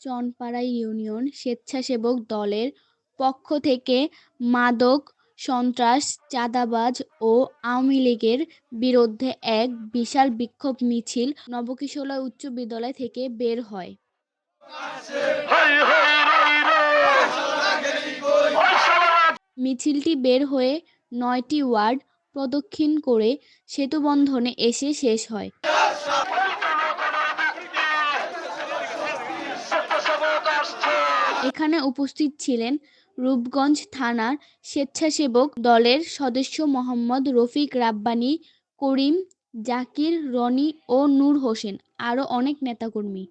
Chanpara union স্বেচ্ছাসেবক দলের পক্ষ থেকে মাদক, সন্ত্রাস, চাঁদাবাজ ও আওয়ামী লীগের বিরুদ্ধে এক বিশাল বিক্ষোভ মিছিল নবকিশোর উচ্চ বিদ্যালয় থেকে বের হয়। মিছিলটি বের হয়ে নয়টি ওয়ার্ড প্রদক্ষিণ করে সেতুবন্ধনে এসে শেষ হয়। এখানে উপস্থিত ছিলেন রূপগঞ্জ থানার স্বেচ্ছাসেবক দলের সদস্য মোহাম্মদ রফিক রাব্বানী, করিম জাকির, রনি ও নূর হোসেন, আরও অনেক নেতাকর্মী।